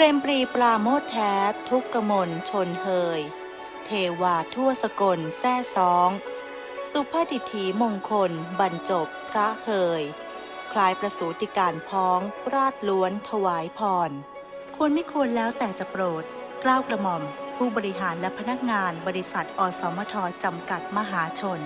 รมปรีปราโมทแท้ ทุกกมลชนเฮย เทวาทั่วสกลแซ่ซอง สุภาดิถีมงคล บรรจบพระเฮย คล้ายประสูติการพ้อง ราดล้วนถวายพร ควรไม่ควรแล้วแต่จะโปรดกล้าวกระหม่อม ผู้บริหารและพนักงานบริษัทอสมทจำกัดมหาชน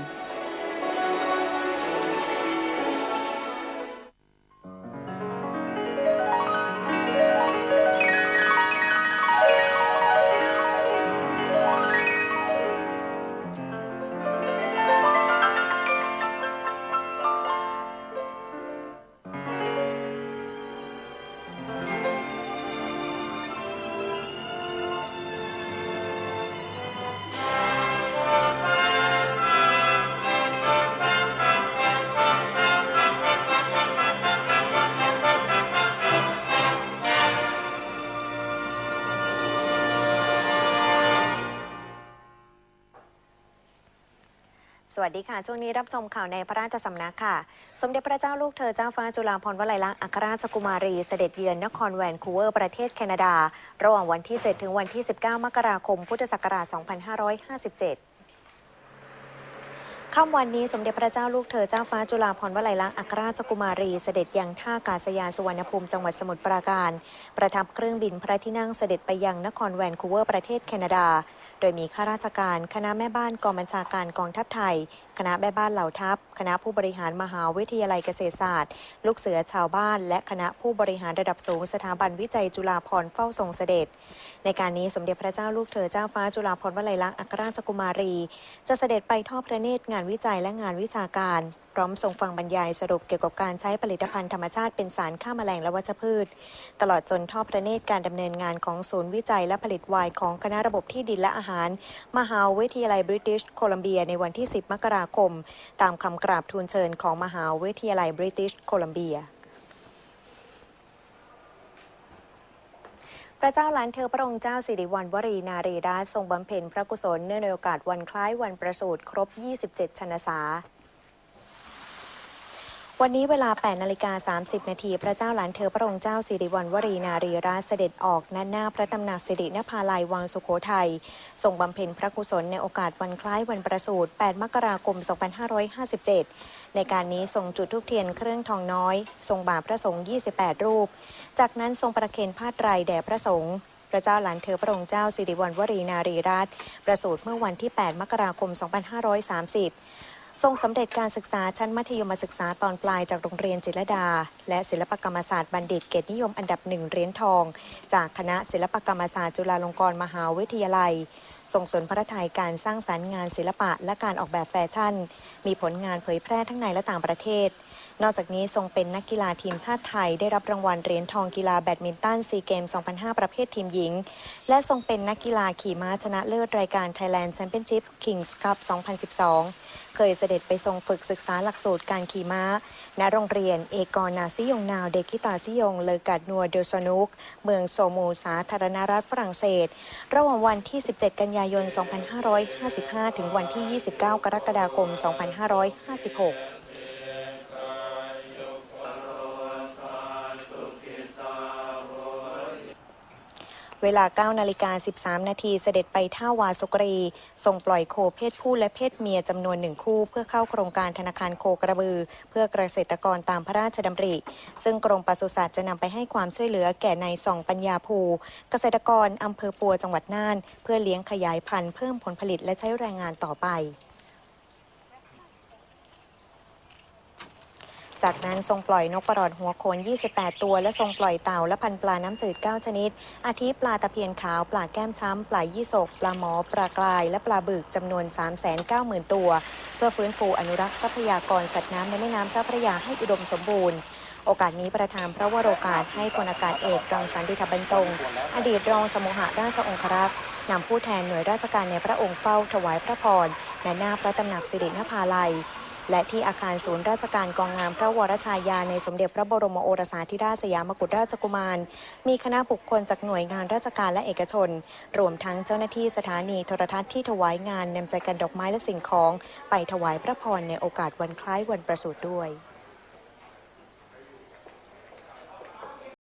สวัสดีค่ะ ช่วงนี้รับชมข่าวในพระราชสำนักค่ะ สมเด็จพระเจ้าลูกเธอเจ้าฟ้าจุฬาภรณ์วลัยลักษณ์อัครราชกุมารี เสด็จเยือนนครแวนคูเวอร์ประเทศแคนาดา ระหว่างวันที่ 7 ถึงวันที่ 19 มกราคม พุทธศักราช 2557 ค่ำวันนี้สมเด็จพระเจ้าลูกเธอเจ้าฟ้าจุฬาภรณ์วลัยลักษณ์อัครราชกุมารีเสด็จยังท่าอากาศยานสุวรรณภูมิจังหวัดสมุทรปราการ ประทับเครื่องบินพระที่นั่งเสด็จไปยังนครแวนคูเวอร์ประเทศแคนาดา โดยมีข้าราชการคณะแม่บ้านกองบัญชาการกองทัพไทย คณะแม่บ้านเหล่าทัพ คณะผู้บริหารมหาวิทยาลัยเกษตรศาสตร์ ลูกเสือชาวบ้าน และคณะผู้บริหารระดับสูงสถาบันวิจัยจุฬาภรณ์เฝ้าทรงเสด็จ ในการนี้สมเด็จพระเจ้าลูกเธอเจ้าฟ้าจุฬาภรณ์วลัยลักษณ์อัครราชกุมารี จะเสด็จไปทอดพระเนตรงานวิจัยและงานวิชาการ พร้อมทรงฟังบรรยายสรุปเกี่ยวกับการใช้ผลิตภัณฑ์ธรรมชาติเป็นสารฆ่าแมลงและวัชพืช ตลอดจนทอดพระเนตรการดำเนินงานของศูนย์วิจัยและผลิตไวน์ของคณะระบบที่ดินและอาหาร มหาวิทยาลัยบริติชโคลัมเบียในวันที่ 10 มกราคม ตามคำกราบทูลเชิญของมหาวิทยาลัยบริติชโคลัมเบียพระเจ้าหลานเธอพระองค์เจ้าสิริวัณวรีนารีราทรงบำเพ็ญพระกุศลเนื่องในโอกาสวันคล้ายวันประสูติครบ 27 ชนษา วันนี้เวลา 8 นาฬิกา 30 นาที พระเจ้าหลานเธอพระองค์เจ้าสิริวัณวรีนารีราชเสด็จออกณหน้าพระตำหนักสิรินภาลัยวังสุโขทัยทรงบำเพ็ญพระกุศลในโอกาสวันคล้ายวันประสูติ 8 มกราคม 2557 ในการนี้ทรงจุดธูปเทียนเครื่องทองน้อย ทรงบาพระสงฆ์ 28 รูป จากนั้นทรงประเคนผ้าไตรแด่พระสงฆ์พระเจ้าหลานเธอพระองค์เจ้าสิริวัณวรีนารีราชประสูติเมื่อวันที่ 8 มกราคม 2530 ทรงสำเร็จการศึกษาชั้นมัธยมศึกษาตอนปลายจากโรงเรียนจิรดา และศิลปกรรมศาสตร์บัณฑิตเกียรตินิยมอันดับหนึ่งเหรียญทอง จากคณะศิลปกรรมศาสตร์จุฬาลงกรณ์มหาวิทยาลัยทรงสนพระทัยการสร้างสรรค์งานศิลปะและการออกแบบแฟชั่น มีผลงานเผยแพร่ทั้งในและต่างประเทศ นอกจากนี้ทรงเป็นนักกีฬาทีมชาติไทย ได้รับรางวัลเหรียญทองกีฬาแบดมินตันซีเกม 2005 ประเภททีมหญิง และทรงเป็นนักกีฬาขี่ม้าชนะเลิศรายการ Thailand Championship Kings Cup 2012 เคยเสด็จไปทรงฝึกศึกษาหลักสูตรการขี่ม้า ณ โรงเรียนเอกรนาซิยงนาวเดกิตาซิยง เลอกัดนัวเดลซนุก เมืองโซมูสาธารณรัฐฝรั่งเศส ระหว่างวันที่ 17 กันยายน 2555 ถึงวันที่ 29 กรกฎาคม 2556 เวลา9นาฬิกา13 นาทีเสด็จไปท่าวาสุกรีทรงปล่อยโคเพศผู้และเพศเมียจำนวนหนึ่งคู่ เพื่อเข้าโครงการธนาคารโคกระบือ เพื่อเกษตรกรตามพระราชดำริ ซึ่งกรมปศุสัตว์จะนำไปให้ความช่วยเหลือแก่นายส่องปัญญาภู เกษตรกรอำเภอปัวจังหวัดน่าน เพื่อเลี้ยงขยายพันธุ์เพิ่มผลผลิตและใช้แรงงานต่อไป จากนั้นทรงปล่อยนกประหลอดหัวโขน 28 ตัว และทรงปล่อยเต่าและพันปลาน้ำจืด 9 ชนิด อาทิปลาตะเพียนขาว ปลาแก้มช้ำ ปลายี่สก ปลาหมอ ปลากราย และปลาบึกจำนวน 390,000 ตัว เพื่อฟื้นฟูอนุรักษ์ทรัพยากรสัตว์น้ำในแม่น้ำเจ้าพระยาให้อุดมสมบูรณ์โอกาสนี้ประธานพระวโรกาสให้พลอากาศเอกรังสันติธบรรจง อดีตรองสมุหราชองครักษ์นำผู้แทนหน่วยราชการในพระองค์เฝ้าถวายพระพรณหน้าพระตำหนักสิรินภาลัย และที่อาคารศูนย์ราชการกองงามพระวรชายาในสมเด็จพระบรมโอรสาธิราชสยามกุฎราชกุมาร มีคณะบุคคลจากหน่วยงานราชการและเอกชน รวมทั้งเจ้าหน้าที่สถานีโทรทัศน์ที่ถวายงานนำใจกันดอกไม้และสิ่งของ ไปถวายพระพรในโอกาสวันคล้ายวันประสูติด้วย